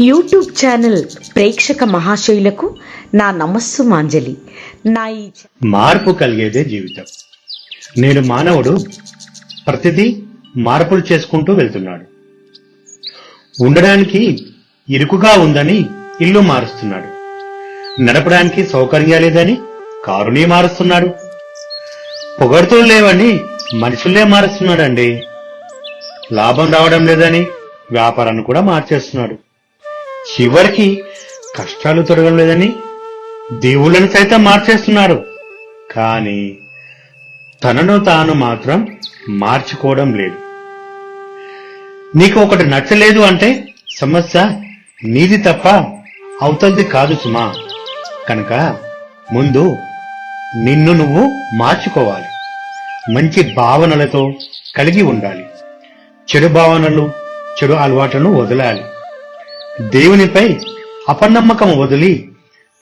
YouTube channel ప్రేక్షక మహాశైలకు నా నమస్సు మాంజలి. నా ఈ మార్పు కలిగేదే జీవితం. నేడు మానవుడు ప్రతిదీ మార్పులు చేసుకుంటూ వెళ్తున్నాడు. ఉండడానికి ఇరుకుగా ఉందని ఇల్లు మారుస్తున్నాడు. నడపడానికి సౌకర్యం లేదని కారుని మారుస్తున్నాడు. పొగడుతూ లేవని మనుషులే మారుస్తున్నాడండి. లాభం రావడం లేదని వ్యాపారాన్ని కూడా మార్చేస్తున్నాడు. చివరికి కష్టాలు తొడగడం లేదని దేవుళ్ళని సైతం మార్చేస్తున్నారు. కానీ తనను తాను మాత్రం మార్చుకోవడం లేదు. నీకు ఒకటి నచ్చలేదు అంటే సమస్య నీది తప్ప అవతలది కాదు సుమా. కనుక ముందు నిన్ను నువ్వు మార్చుకోవాలి. మంచి భావనలతో కలిగి ఉండాలి. చెడు భావనలు చెడు అలవాట్లను వదలాలి. దేవునిపై అపనమ్మకం వదిలి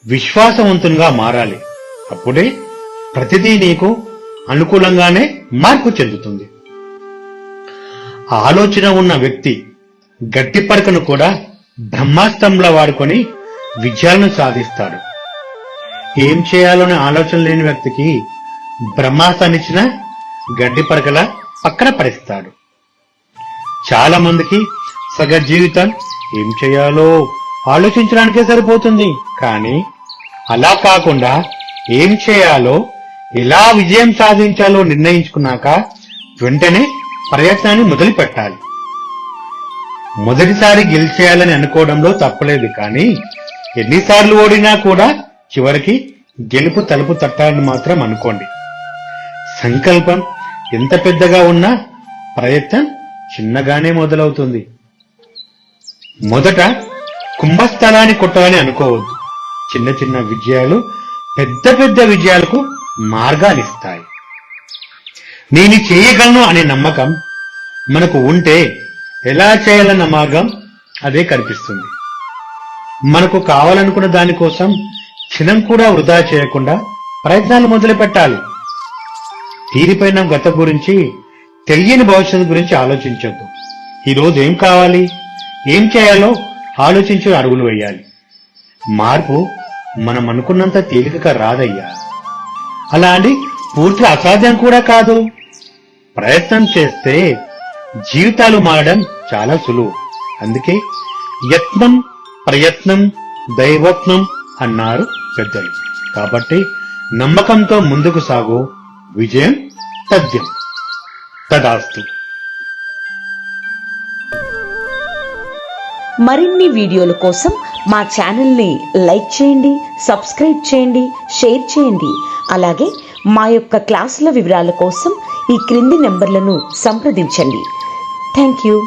విశ్వాసవంతునిగా మారాలి. అప్పుడే ప్రతిదీ నీకు అనుకూలంగానే మార్పు చెందుతుంది. ఆలోచన ఉన్న వ్యక్తి గట్టి పడకను కూడా బ్రహ్మాస్తంలా వాడుకొని విజయాలను సాధిస్తాడు. ఏం చేయాలనే ఆలోచన లేని వ్యక్తికి బ్రహ్మాస్త్రాన్నిచ్చిన గడ్డి పడకలా పక్కన పడేస్తాడు. చాలా మందికి సగ జీవితం ఏం చేయాలో ఆలోచించడానికే సరిపోతుంది. కానీ అలా కాకుండా ఏం చేయాలో ఎలా విజయం సాధించాలో నిర్ణయించుకున్నాక వెంటనే ప్రయత్నాన్ని మొదలు పెట్టాలి మొదటిసారి గెలిచేయాలని అనుకోవడంలో తప్పలేదు కానీ ఎన్నిసార్లు ఓడినా కూడా చివరికి గెలుపు తలుపు తట్టాలని మాత్రం అనుకోండి. సంకల్పం ఎంత పెద్దగా ఉన్నా ప్రయత్నం చిన్నగానే మొదలవుతుంది. మొదట కుంభస్థలాన్ని కొట్టాలని అనుకోవద్దు. చిన్న చిన్న విజయాలు పెద్ద పెద్ద విజయాలకు మార్గాన్నిస్తాయి నేను చేయగలను అనే నమ్మకం మనకు ఉంటే ఎలా చేయాలన్న మార్గం అదే కనిపిస్తుంది. మనకు కావాలనుకున్న దానికోసం క్షణం కూడా వృధా చేయకుండా ప్రయత్నాలు మొదలు పెట్టాలి. తీరిపోయిన గత గురించి తెలియని భవిష్యత్తు గురించి ఆలోచించొద్దు. ఈ రోజు ఏం కావాలి? ఏం చేయాలో ఆలోచించి అడుగులు వేయాలి. మార్పు మనం అనుకున్నంత తేలికగా రాదయ్యా. అలా అని పూర్తి అసాధ్యం కూడా కాదు. ప్రయత్నం చేస్తే జీవితాలు మారడం చాలా సులువు. అందుకే యత్నం ప్రయత్నం దైవత్నం అన్నారు పెద్దలు. కాబట్టి నమ్మకంతో ముందుకు సాగు. విజయం తథ్యం. తదాస్తు. మరిన్ని వీడియోల కోసం మా ఛానల్ని లైక్ చేయండి సబ్స్క్రైబ్ చేయండి షేర్ చేయండి. అలాగే మా యొక్క క్లాసుల వివరాల కోసం ఈ క్రింది నెంబర్లను సంప్రదించండి. Thank you.